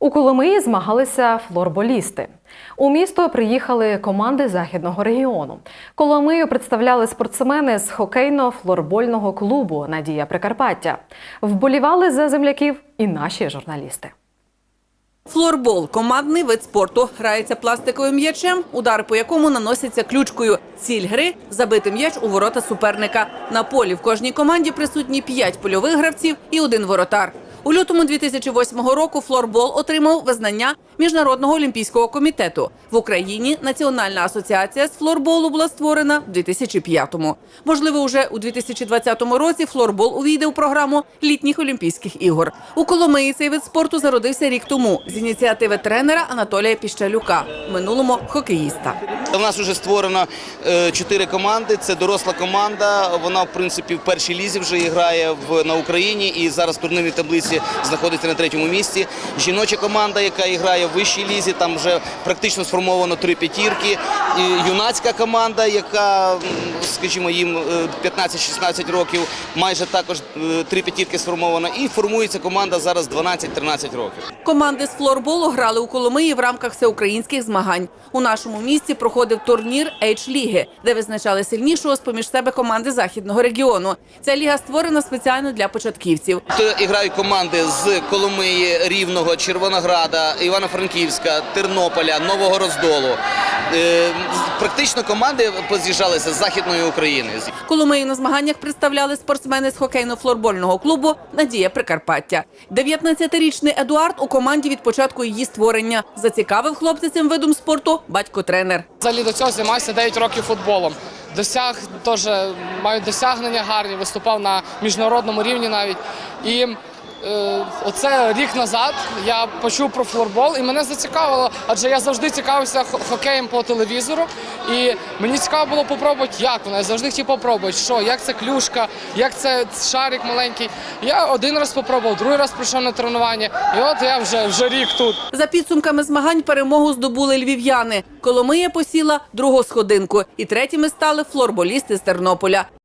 У Коломиї змагалися флорболісти. У місто приїхали команди західного регіону. Коломию представляли спортсмени з хокейно-флорбольного клубу Надія Прикарпаття. Вболівали за земляків і наші журналісти. Флорбол – командний вид спорту. Грається пластиковим м'ячем, удар по якому наносяться ключкою. Ціль гри – забити м'яч у ворота суперника. На полі в кожній команді присутні 5 польових гравців і один воротар. У лютому 2008 року флорбол отримав визнання Міжнародного олімпійського комітету. В Україні Національна асоціація з флорболу була створена в 2005-му. Можливо, уже у 2020 році флорбол увійде у програму літніх Олімпійських ігор. У Коломиї цей вид спорту зародився рік тому з ініціативи тренера Анатолія Піщалюка, минулому хокеїста. У нас вже створено е, чотири команди. Це доросла команда. Вона, в принципі, в першій лізі вже грає в, на Україні і зараз в турнірній таблиці знаходиться на третьому місці. Жіноча команда, яка грає в вищій лізі, там вже практично сформовано три п'ятірки. Юнацька команда, яка, скажімо, їм е, 15-16 років, майже також е, три п'ятірки сформовано. І формується команда зараз 12-13 років. Команди з флорболу грали у Коломиї в рамках всеукраїнських змагань. У нашому місті проходив турнір H-ліги, де визначали сильнішого з поміж себе команди західного регіону. Ця ліга створена спеціально для початківців. Тут грають команди з Коломиї, Рівного, Червонограда, Івано-Франківська, Тернополя, Нового Роздолу. Е, Практично команди поз'їжджалися з Західної України. Коломию на змаганнях представляли спортсмени з хокейно-флорбольного клубу Надія Прикарпаття. 19-річний Едуард у команді від початку її створення. Зацікавив хлопця цим видом спорту батько-тренер. Взагалі до цього займався 9 років футболом. Досяг теж маю досягнення гарні, виступав на міжнародному рівні навіть. І оце рік назад я почув про флорбол і мене зацікавило, адже я завжди цікавився хокеєм по телевізору. І мені цікаво було попробувати, як воно. Я завжди хотів попробувати, що, як це клюшка, як це шарик маленький. Я один раз попробував, другий раз прийшов на тренування, і от я вже, вже рік тут. За підсумками змагань перемогу здобули львів'яни. Коломия посіла другу сходинку. І третіми стали флорболісти з Тернополя.